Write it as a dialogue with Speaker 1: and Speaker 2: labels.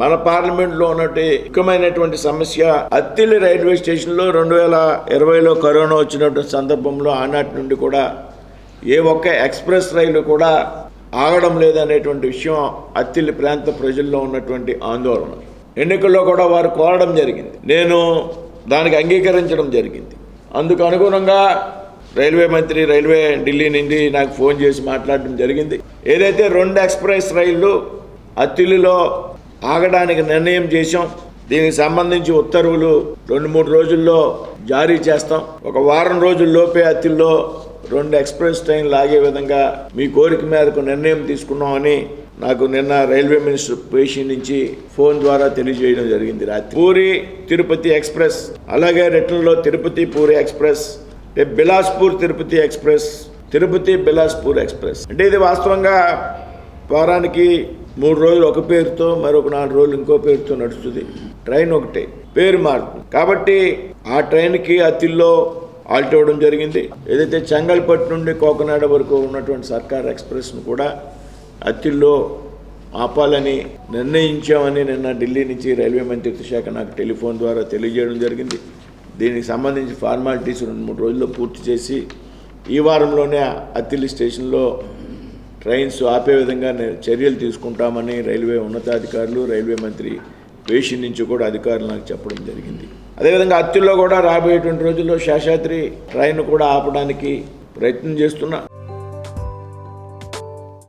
Speaker 1: మన పార్లమెంట్లో ఉన్నటువంటి ముఖ్యమైనటువంటి సమస్య అత్తిలి రైల్వే స్టేషన్లో రెండు వేల ఇరవైలో కరోనా వచ్చినటువంటి సందర్భంలో ఆనాటి నుండి కూడా ఏ ఒక్క ఎక్స్ప్రెస్ రైలు కూడా ఆగడం లేదనేటువంటి విషయం అత్తిలి ప్రాంత ప్రజల్లో ఉన్నటువంటి ఆందోళన. ఎన్నికల్లో కూడా వారు కోరడం జరిగింది. నేను దానికి అంగీకరించడం జరిగింది. అందుకు అనుగుణంగా రైల్వే మంత్రి రైల్వే ఢిల్లీ నుండి నాకు ఫోన్ చేసి మాట్లాడడం జరిగింది. ఏదైతే రెండు ఎక్స్ప్రెస్ రైళ్ళు అత్తిలిలో ఆగడానికి నిర్ణయం చేశాం. దీనికి సంబంధించి ఉత్తర్వులు రెండు మూడు రోజుల్లో జారీ చేస్తాం. ఒక వారం రోజుల్లోపే అతిల్లో రెండు ఎక్స్ప్రెస్ ట్రైన్లు ఆగే విధంగా మీ కోరిక మేరకు నిర్ణయం తీసుకున్నామని నాకు నిన్న రైల్వే మినిస్టర్ పేషి నుంచి ఫోన్ ద్వారా తెలియజేయడం జరిగింది రాత్రి. పూరి తిరుపతి ఎక్స్ప్రెస్ అలాగే రిటర్న్లో Tirupati Puri express Bilaspur Tirupati express Tirupati Bilaspur express. అంటే ఇది వాస్తవంగా వారానికి మూడు రోజులు ఒక పేరుతో మరొక నాలుగు రోజులు ఇంకో పేరుతో నడుస్తుంది. ట్రైన్ ఒకటే పేరు మారుతుంది. కాబట్టి ఆ ట్రైన్కి అతిల్లో ఆల్ట్ జరిగింది. ఏదైతే చెంగల్పట్టు నుండి కోకనాడ వరకు ఉన్నటువంటి సర్కార్ ఎక్స్ప్రెస్ను కూడా అతిల్లో ఆపాలని నిర్ణయించామని నిన్న ఢిల్లీ నుంచి రైల్వే మంత్రిత్వ శాఖ నాకు టెలిఫోన్ ద్వారా తెలియజేయడం జరిగింది. దీనికి సంబంధించి ఫార్మాలిటీస్ రెండు మూడు రోజుల్లో పూర్తి చేసి ఈ వారంలోనే అత్తిలి స్టేషన్లో ట్రైన్స్ ఆపే విధంగా చర్యలు తీసుకుంటామని రైల్వే ఉన్నతాధికారులు రైల్వే మంత్రి వేషి నుంచి కూడా అధికారులు నాకు చెప్పడం జరిగింది. అదేవిధంగా అత్తిల్లో కూడా రాబోయేటువంటి రోజుల్లో శేషాద్రి ట్రైన్ కూడా ఆపడానికి ప్రయత్నం చేస్తున్నా.